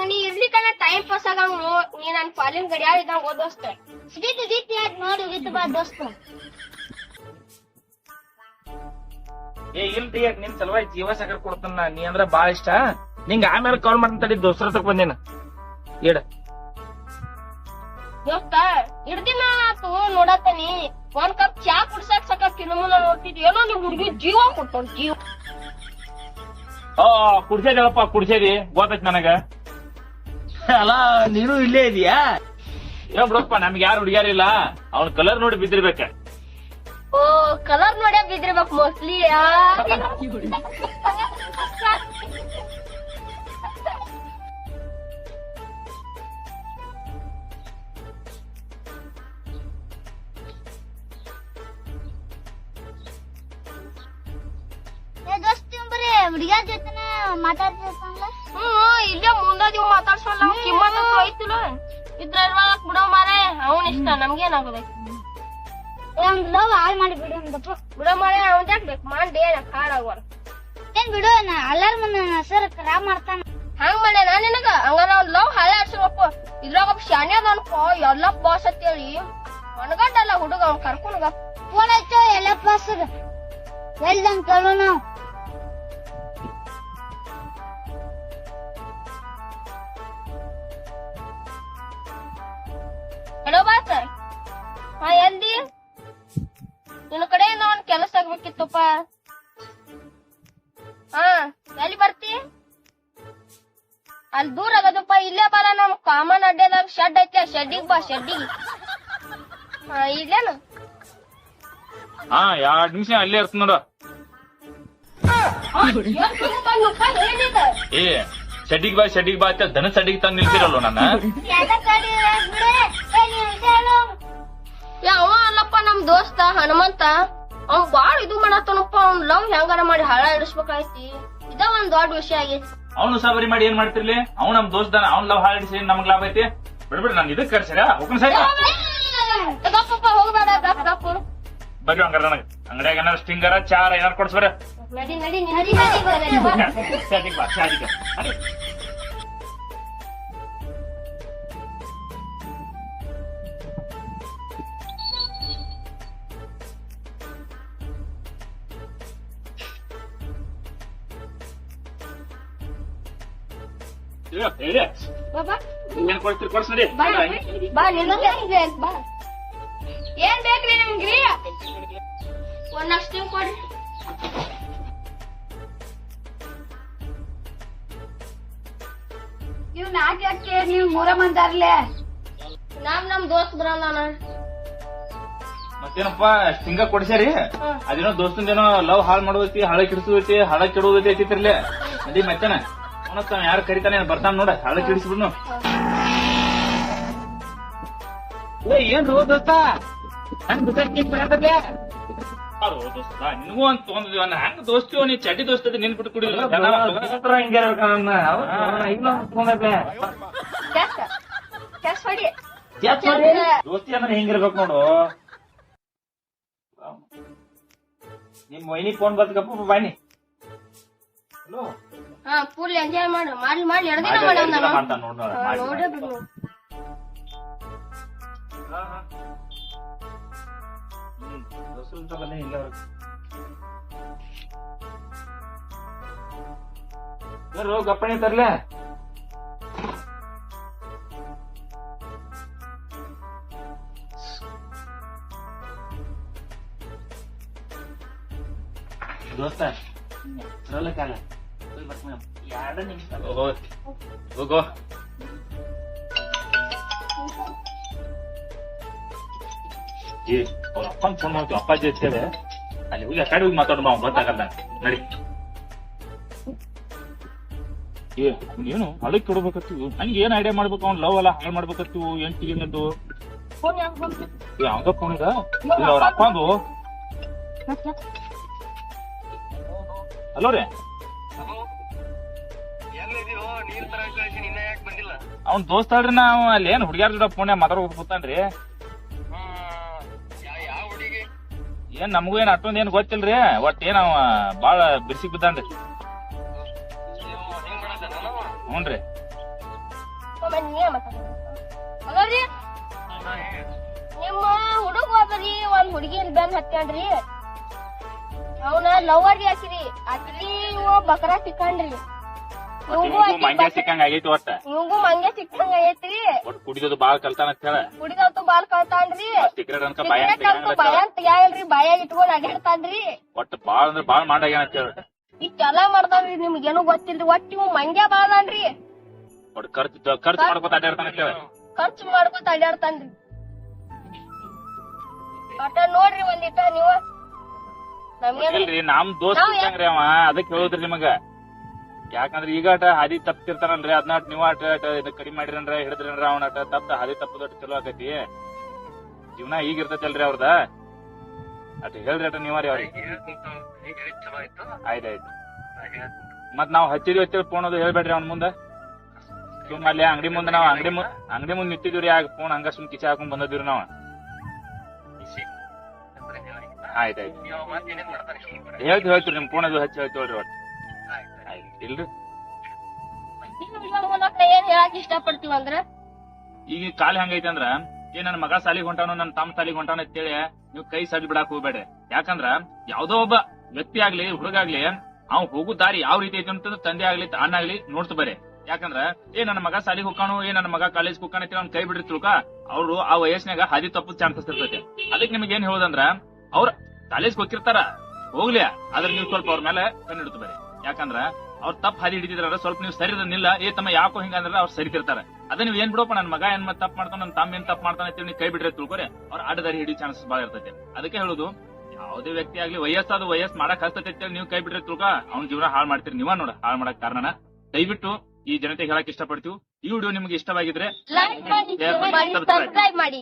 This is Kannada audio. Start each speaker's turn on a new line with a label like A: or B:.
A: ನಂಗ್ ನೀ ಇರ್ಲಿಕ್ಕನ ಟೈಮ್ ಪಾಸ್ ಆಗಂಗ್ ನೀ ನನ್ ಪಾಲಿನ ಗಡಿಯಾಳ ಇದ್ದಂಗ ಓ ದೋಸ್ತ.
B: ಸಿಗಿತ್ತು ಗಿತ್ತು ಯಾಕೆ ನೋಡಿ ಹೋಗಿತ್ತು ಬಾ ದೋಸ್ತ.
C: ಏ ಇಲ್ರಿ ಯಾಕ್ ನಿನ್ ಸಲುವಾಗಿ ಜೀವ ಸಾಗರ್ ಕೊಡ್ತಾನ ನೀ ಅಂದ್ರ ಬಾಳ ಇಷ್ಟ ನಿಂಗ ಆಮೇಲೆ ಕಾಲ್ ಮಾಡ್ತಾನ ತಡಿ ದೋಸ್ತರ ತಕ ಬಂದೇನ. ಇಡ.
A: ದೋಸ್ತ ಇಡ್ದಿನ ಆತು ನೋಡತ್ತನಿ ಒಂದ್ ಕಪ್ ಚಾ ಕುಡ್ಸಕ್ ಸಕ ಕಿಲುಮುಲ ನೋಡ್ತಿದ್ವಿ ಏನೋ ನಿಮ್ ಹುಡುಗಿ ಜೀವ ಕೊಟ್ಟವ್ ಜೀವ.
C: ಆ ಕುಡ್ಸೇರಿ ಕುಡ್ಸೇದಿ. ಗೊತ್ತೈತ್ ನನಗ.
D: ಅಲ್ಲ ನೀನು ಇಲ್ಲೇ ಇದೀಯಾ?
C: ಏನ್ ಬಿಡಪ್ಪ ನಮ್ಗೆ ಯಾರು ಹುಡುಗಿಯಾರಿಲ್ಲ ಅವ್ನ ಕಲರ್ ನೋಡಿ ಬಿದ್ದಿರ್ಬೇಕ.
A: ಓ ಕಲರ್ ನೋಡೇ ಬಿದ್ದಿರ್ಬೇಕು ಮೋಸ್ಟ್ಲಿ
B: ಏ ಹುಡುಗಿಯರ್
A: ಹ್ಮ್ ಇಲ್ಲೇ ಮುಂದಾದಿ ಮಾತಾಡ್ಸಲ್ಲ ಕಿಮ್ಮತ್ ಅಂತ ಐತಿಲ್ಲ ಇದ್ರ ಬಿಡೋ ಮಾರೇ ಅವ್ನ್ ಇಷ್ಟ
B: ನಮ್ಗೇನಾಗಬೇಕು ಲವ್ ಹಾಳ್ ಮಾಡಿ ಬಿಡು ಅಂದಪ್ಪ
A: ಬಿಡೋ ಮಾರೇ ಅವನ್ ಬೇಕು? ಮಾಡಿ ಹಾಳಾಗೋರ
B: ಏನ್ ಬಿಡು ನಾ ಎಲ್ಲಾರ ಮುಂದೆ ಸರ್ ಖರಾಬ್ ಮಾಡ್ತಾನ.
A: ಹಂಗ್ ಮಾಡ್ಯ ನಾ ನಿನಗ? ಹಂಗಾರ ಒಂದ್ ಲವ್ ಹಳೆ ಆಡ್ಸಪ್ಪ ಇದ್ರಾಗ ಒಬ್ಬ ಶಾನೆ ಅದಾನಪ್ಪ ಎಲ್ಲ ಬಾಸ್ ಅಂತೇಳಿ. ಮನಗಂಡಲ್ಲ ಹುಡುಗ ಅವ್ನ್ ಕರ್ಕೊಂಡ್
B: ಫೋನ್ ಹಚ್ಚೋ ಎಲ್ಲ ಪಾಸಗ ಎಲ್ಲ ಕೇಳು ನಾವು
A: ಬಾಸ್ ಹಾ ಎಲ್ದಿ ನಿನ್ನ ಕಡೆ ಒಂದ್ ಕೆಲಸ ಆಗ್ಬೇಕಿತ್ತಪ್ಪ. ಹಾ ಎಲ್ಲಿ ಬರ್ತಿ? ಅಲ್ಲಿ ದೂರ ಆಗದಪ್ಪ ಇಲ್ಲೇ ಬರ ನಮ್ ಕಾಮನ್ ಅಡ್ಡೆದಾಗ ಶೆಡ್ ಐತೆ ಶೆಡ್ಡಿಗೆ ಬಾ ಶೆಡ್ಡಿಗೆ ಹಾ ಇಲ್ಲೇನು?
C: ಹಾ ಎರಡ್ ನಿಮಿಷ ಅಲ್ಲೇ ಇರ್ತ ನೋಡು. ಏ ಶೆಡ್ಡಿಗ್ ಬಾ ಶೆಡ್ಡಿಗೆ ಬಾ ಅಂತ ದನ ಶೆಡ್ಡಿಗೆ ತಂದು ನಿಲ್ಸಿರಲ್ವ ನನ್ನ?
A: ಅವ ಅಲ್ಲಪ್ಪ ನಮ್ ದೋಸ್ತ ಹನುಮಂತ ಅವ್ನ್ ಬಾಳ್ ಇದು ಮಾಡತ್ತನಪ್ಪ ಅವ್ನ್ ಲವ್ ಹೆಂಗಾರ ಮಾಡಿ ಹಳ ಇಡಿಸ್ಬೇಕಾಯ್ತಿ ಇದ ಒಂದ್ ದೊಡ್ಡ ವಿಷಯ ಆಗೈತಿ.
C: ಅವನು ಸಾಬರಿ ಮಾಡಿ ಏನ್ ಮಾಡ್ತಿರ್ಲಿ? ಅವ್ನ ನಮ್ ದೋಸ್ತ ಅವ್ನ್ ಲವ್ ಹಾಳಿಸಿ ನಮ್ಗ್ ಲಾಭ ಐತಿ? ಬಿಡ್ಬಿಡ್ರಿ ನಾನು ಇದಕ್ ಕರ್ಸರ
A: ಸರಿ? ಹೋಗ್ಬೇಡ
C: ಬರ್ರಿ ಹಂಗಾರ ನನಗ. ಅಂಗಡಿಯಾಗ ಏನಾರ ಸ್ಟಿಂಗರ ಚಾರ ಏನಾರ ಕೊಡ್ಸ್ಬರ
A: ನಡಿ ನಡಿ ನಡಿ ನಡಿ ಬಾ.
C: ಶಾದಿಗ್ ಏನ್
A: ಬೇಕ್ರಿ ನಿಮ್ಗ್ರಿ ಒಂದ್ ಅಷ್ಟು ಕೊಡ್ರಿ
B: ನೀವ್ ನಾಲ್ಕು ಯಾಕೆ ನೀವ್ ಮೂರ ಮಂದಾರ್ಲೆ
A: ನಮ್ ನಮ್ ದೋಸ್ತ್ ಬರಲ್ಲ
C: ಮತ್ತೇನಪ್ಪ ಸ್ಟಿಂಗ ಕೊಡ್ಸ್ಯಾರಿ? ಅದೇನೋ ದೋಸ್ತಂದೇನೋ ಲವ್ ಹಾಳ್ ಮಾಡೋದೈತಿ ಹಳ ಕಿಡಿಸೋದೈತಿ ಹಳ ಕೆಡೋದೈತಿ ಐತಿರ್ಲೆ ಅದೇ ಮತ್ತೇನ? ಅವನತ್ತ ಯಾರು ಕರಿತಾನೆ ಬರ್ತಾನ ನೋಡ ಹಳ ಕಿಡಿಸ್ಬಿಡ್ನು
D: ಏನ್ ರೋ ದೋಸ್ತ
C: ನನ್ ದೋಸ್ತ ನಿನಗೂ ಅಂತ ತೊಗೊಂಡಿದ್ವಿ ಅನ್ನ ಹಂಗ ದೋಸ್ತಿವ ನೀ ಚಡ್ಡಿ ದೋಸ್ತ ನಿನ್ ಬಿಟ್ಟು ಕುಡಿಲ್ಲ ದೋಸ್ತಿ ಅಂದ್ರೆ ಹಿಂಗಿರ್ಬೇಕು ನೋಡು ನಿಮ್ ಮೊಯ್ನಿ ಫೋನ್ ಬರ್ತಕಪ್ಪ ಬಾಯ್ನಿ ಹಲೋ
A: ಹಾ ಫುಲ್ ಎಂಜಾಯ್ ಮಾಡು. ಮಾಡ್ಲಿ ಮಾಡ್ಲಿ ಎರಡು ದಿನ ಮಾಡ
C: ಮಾಡ್ತಾನ ನೋಡ್ ನೋಡ
A: ನೋಡೇ ಬಿಡು.
C: ಗಪ್ಪಣಿ ತರ್ಲೆ.
D: ದೋಸ್ತ ಎರಡು ನಿಮಿಷ
C: ಹೋಗೋ ಏ ಅವ್ರ ಅಪ್ಪನ ಫೋನ್ ಮಾಡ್ತೀವಿ ಅಪ್ಪಾಜಿ ಇರ್ತೇವೆ ಅಲ್ಲಿ ಹೋಗಿ ಆ ಕಡೆ ಹೋಗಿ ಮಾತಾಡು ಮಾವ ಗೊತ್ತಾಗಲ್ಲ. ನಡಿ. ಏ ಏನು ಅದಕ್ಕೆ ಕೊಡ್ಬೇಕತ್ತೀವಿ ಹಂಗೆ ಏನ್ ಐಡಿಯಾ ಮಾಡ್ಬೇಕು? ಅವ್ನು ಲವ್ ಅಲ್ಲ ಹಾಳು ಮಾಡ್ಬೇಕತ್ತೀವಿ ಎಂಟಿಗೆ ಏನದು ಏ ಫೋನ್ ಇದ ಇಲ್ಲ ಅವ್ರ ಅಪ್ಪಂದು? ಹಲೋ ರೀ. ಅವ್ನ್ ದೋಸ್ತ ಅಲ್ರಿ ನಾವ್ ಅಲ್ಲಿ ಏನ್ ಹುಡುಗ್ಯಾರ ಜೋಡ ಫೋನ್ ಮಾತಾಡ್ಬೇಕು ಕೂತಾನ್ರಿ. ಏನ್ ನಮಗೂ ಏನ್ ಅಷ್ಟೊಂದ್ ಏನ್ ಗೊತ್ತಿಲ್ರಿ ಒಟ್ ಏನ್ ಅವ ಬಾಳ ಬಿರ್ಸಿ ಬಿದ್ದಾನ್ರಿ. ಹ್ಞೂನ್ರಿ
A: ನೀವೇ ನಿಮ್ಮ ಹುಡುಗ ಹೋದ್ರಿ ಒಂದ್ ಹುಡುಗಿನ ಬೆನ್ ಹತ್ಕೊಂಡ್ರಿ ಅವನ ಲವರ್ ಹಾಕಿರಿ. ಅತ್ತಿ ಇವ ಬಕರ ಸಿಕ್ಕಂಡ್ರಿ ಇವಂಗೂ ಬಕ್ರ-
C: ಸಿಕ್ಕಂಗ ಆಗೈತಿ ಒಟ್ಟ.
A: ಇವಂಗೂ ಮಂಗೆ ಸಿಕ್ಕಂಗ ಐತ್ರಿ
C: ಒಟ್ ಕುಡಿಯೋದು ಬಾಳ ಕಲ್ತಾನ ಅಂತ ಹೇಳ.
A: ಕುಡಿದವತ್ತು ಬಾಲ್ ಕಳ್ತಾನ್ರಿ
C: ಸಿಗರೇಟ್ ಅನ್ಕ ಬಾಯ
A: ಸಿಗರೇಟ್ ಅಂತೂ ತೆಗ್ಯಾಗಲ್ರಿ ಬಾಯಾಗ ಇಟ್ಕೊಂಡ್ ಅಡ್ಯಾಡ್ತಾನ್ರಿ.
C: ಒಟ್ಟು ಬಾಳ ಅಂದ್ರೆ ಬಾಳ ಮಾಡಾಗ್ಯಾನ ಅಂತ ಹೇಳ.
A: ಇಷ್ಟೆಲ್ಲಾ ಮಾಡ್ತಾನ್ರಿ ನಿಮ್ಗೇನು ಗೊತ್ತಿಲ್ರಿ ಒಟ್ಟು ಇವ್ ಮಂಗ್ಯ ಬಾಳನ್ರಿ
C: ಒಟ್ ಖರ್ಚು ಖರ್ಚು ಮಾಡ್ಕೊತ ಅಡ್ಯಾಡ್ತಾನ ಅಂತ ಹೇಳ.
A: ಖರ್ಚು ಮಾಡ್ಕೊತ ಅಡ್ಯಾಡ್ತಾನ್ರಿ. ಒಟ್ಟ ನೋಡ್ರಿ ಒಂದಿಟ್ಟ ನೀವು.
C: ನಮ್ ದೋಸ್ತ ಅವ ಅದಕ್ಕೆ ಹೇಳುದ್ರಿ ನಿಮಗ. ಯಾಕಂದ್ರ ಈಗ ಆಟ ಹಾದಿ ತಪ್ತಿರ್ತಾನಲ್ರಿ ಅದನ್ನ ನೀವು ಆಟ ಇದು ಕಡಿಮೆ ಮಾಡಿರನ್ರ ಹಿಡಿದ್ರನ್ರ ಅವನ ಆಟ ತಪ್ಪ ಹಾದಿ ತಪ್ಪದೊಟ್ಟು ಚಲೋ ಆಕೈತಿ. ಜೀವನ ಈಗ ಇರ್ತೈತಲ್ರಿ ಅವ್ರದ? ಅಟ್ ಹೇಳ್ರಿ ಅಟ ನೀವಾರಿ ಅವ್ರಿಗೆ. ಆಯ್ತಾಯ್ತು. ಮತ್ ನಾವ್ ಹಚ್ಚಿದ್ವಿ ಹಚ್ಚಿದ್ ಫೋನ್ ಅದು ಹೇಳ್ಬೇಡ್ರಿ ಅವ್ನ ಮುಂದೆ. ಸುಮ್ ಅಲ್ಲಿ ಅಂಗಡಿ ಮುಂದೆ ನಾವ್ ಅಂಗಡಿ ಮುಂದೆ ಅಂಗಡಿ ಮುಂದ್ ನಿಂತಿದ್ವಿ ಆಗ ಫೋನ್ ಹಂಗ ಸುಮ್ ಕಿಚೆ ಹಾಕೊಂಡ್ ಬಂದಿದ್ವಿ ನಾವ್. ಆಯ್ತಾಯ್ತು. ಹೇಳ್ತೀವಿ ಹೇಳ್ತೀವಿ ನಿಮ್ ಫೋನ್ ಅದು ಹಚ್ಚಿ ಹೇಳ್ತೀವಿ ಒಟ್ಟು. ಇಲ್ರಿ
A: ಮೂಲಕ ಏನ್ ಹೇಳಕ್ ಇಷ್ಟಪಡ್ತೀವಿ ಅಂದ್ರ
C: ಈಗ ಕಾಲ ಹೆಂಗೈತಿ ಅಂದ್ರ ಏ ನನ್ ಮಗ ಸಾಲಿಗೆ ಹೊಂಟಾನು ನನ್ ತಮ್ಮ ಸಾಲಿಗೆ ಹೊಂಟಾನ ಅಂತೇಳಿ ನೀವು ಕೈ ಸಡ್ಲ್ ಬಿಡಾಕ್ ಹೋಗ್ಬೇಡ ಯಾಕಂದ್ರ ಯಾವ್ದೋ ಒಬ್ಬ ವ್ಯಕ್ತಿ ಆಗ್ಲಿ ಹುಡುಗ ಆಗ್ಲಿ ಅವ್ ಹೋಗೋ ದಾರಿ ಯಾವ ರೀತಿ ಐತಿ ಅಂತ ತಂದೆ ಆಗ್ಲಿ ಅಣ್ಣ ಆಗ್ಲಿ ನೋಡ್ತ ಬರ್ರಿ. ಯಾಕಂದ್ರ ಏ ನನ್ನ ಮಗ ಸಾಲಿಗೆ ಹೋಗಾನು ಏ ನನ್ನ ಮಗ ಕಾಲೇಜ್ ಹೋಗಾನ ಅಂತ ಅವ್ನ ಕೈ ಬಿಡ್ರಿ ತಿಳ್ಕ ಅವ್ರು ಆ ವಯಸ್ಸಿನಾಗ ಹಾದಿ ತಪ್ಪು ಚಾನ್ಸಸ್ ಇರ್ತೈತಿ. ಅದಕ್ಕೆ ನಿಮ್ಗೆ ಏನ್ ಹೇಳೋದಂದ್ರ ಅವ್ರ ಕಾಲೇಜ್ ಹೋಗಿರ್ತಾರ ಹೋಗ್ಲಿ ಆದ್ರೆ ನೀವು ಸ್ವಲ್ಪ ಅವ್ರ ಮೇಲೆ ಕಣ್ಣಿಡ್ತು ಬರೀ ಯಾಕಂದ್ರ ಅವ್ರ ತಪ್ಪ ಹಾದಿ ಹಿಡಿದಿದ್ರ ಸ್ವಲ್ಪ ನೀವು ಸರಿ ನಿಲ್ಲ ಏ ತಮ್ಮ ಯಾಕೋ ಹಿಂಗಂದ್ರ ಅವ್ರು ಸರಿತಿರ್ತಾರೆ ಅದ ನೀವ್ ಏನ್ ಬಿಡೋಪ್ಪ ನನ್ ಮಗ ಏನ್ ತಪ್ಪ ಮಾಡ್ತಾನ ನನ್ ತಮ್ಮ ಏನ್ ತಪ್ಪ ಮಾಡ್ತಾನೆ ನೀವು ಕೈ ಬಿಡ್ರೆ ತಿಳ್ಕೊರೆ. ಅವ್ರ ಅಡ್ಡದಾರಿ ಹಿಡಿ ಚಾನ್ಸಸ್ ಬಾಳ ಇರ್ತೈತೆ. ಅದಕ್ಕೆ ಹೇಳುದು ಯಾವುದೇ ವ್ಯಕ್ತಿ ಆಗ್ಲಿ ವಯಸ್ಸಾದ ವಯಸ್ಸು ಮಾಡಕ್ ಹಸ್ತೈತೆ ನೀವು ಕೈ ಬಿಡ್ರೆ ತಿಳ್ಕ. ಅವ್ನ ಜೀವನ ಹಾಳು ಮಾಡ್ತೀರಿ. ನೀವ ನೋಡ ಹಾಳು ಮಾಡಕ್ ಕಾರಣನ. ದಯವಿಟ್ಟು ಈ ಜನತೆಗೆ ಹೇಳಕ್ ಇಷ್ಟಪಡ್ತೀವಿ. ಈ ವಿಡಿಯೋ ನಿಮ್ಗೆ ಇಷ್ಟವಾಗಿದ್ರೆ
A: ಲೈಕ್ ಮಾಡಿ, ಸಬ್ಸ್ಕ್ರೈಬ್ ಮಾಡಿ.